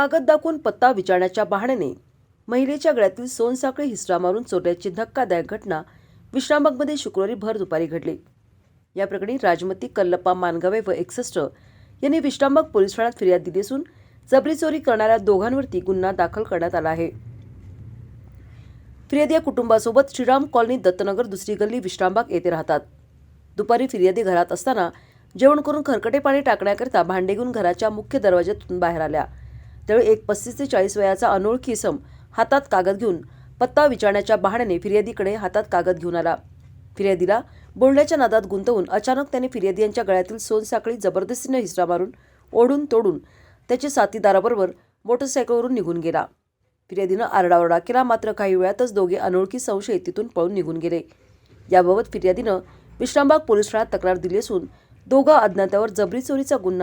कागद दाखवून पत्ता विचारण्याच्या बहाण्याने महिलेच्या गळ्यातील सोनसाखळी हिसरा मारून चोरल्याची धक्कादायक घटना विश्रामबागमध्ये शुक्रवारी भर दुपारी घडली. या प्रकरणी राजमती कल्लप्पा मानगावे व एकसष्ट यांनी विश्रामबाग पोलीस ठाण्यात फिर्याद दिली असून जबरी चोरी करणाऱ्या दोघांवरती गुन्हा दाखल करण्यात आला आहे. फिर्यादी या कुटुंबासोबत श्रीराम कॉलनी दत्तनगर दुसरी गल्ली विश्रामबाग येथे राहतात. दुपारी फिर्यादी घरात असताना जेवण करून खरकटे पाणी टाकण्याकरिता भांडे घेऊन घराच्या मुख्य दरवाज्यातून बाहेर आल्या. त्यावेळी एक पस्तीस ते चाळीस वयाचा अनोळखी सम हातात कागद घेऊन पत्ता विचारण्याच्या बहाण्याने फिर्यादीकडे हातात कागद घेऊन आला. फिर्यादीला बोलण्याच्या नादात गुंतवून अचानक त्याने फिर्यादी यांच्या गळ्यातील सोनसाखळी जबरदस्तीनं हिसरा मारून ओढून तोडून त्याच्या साथीदाराबरोबर मोटरसायकलवरून निघून गेला. फिर्यादीनं आरडाओरडा केला मात्र काही वेळातच दोघे अनोळखी संशयित तिथून पळून निघून गेले. याबाबत फिर्यादीनं विश्रामबाग पोलीस ठाण्यात तक्रार दिली असून दोघा अज्ञातावर जबरी चोरीचा गुन्हा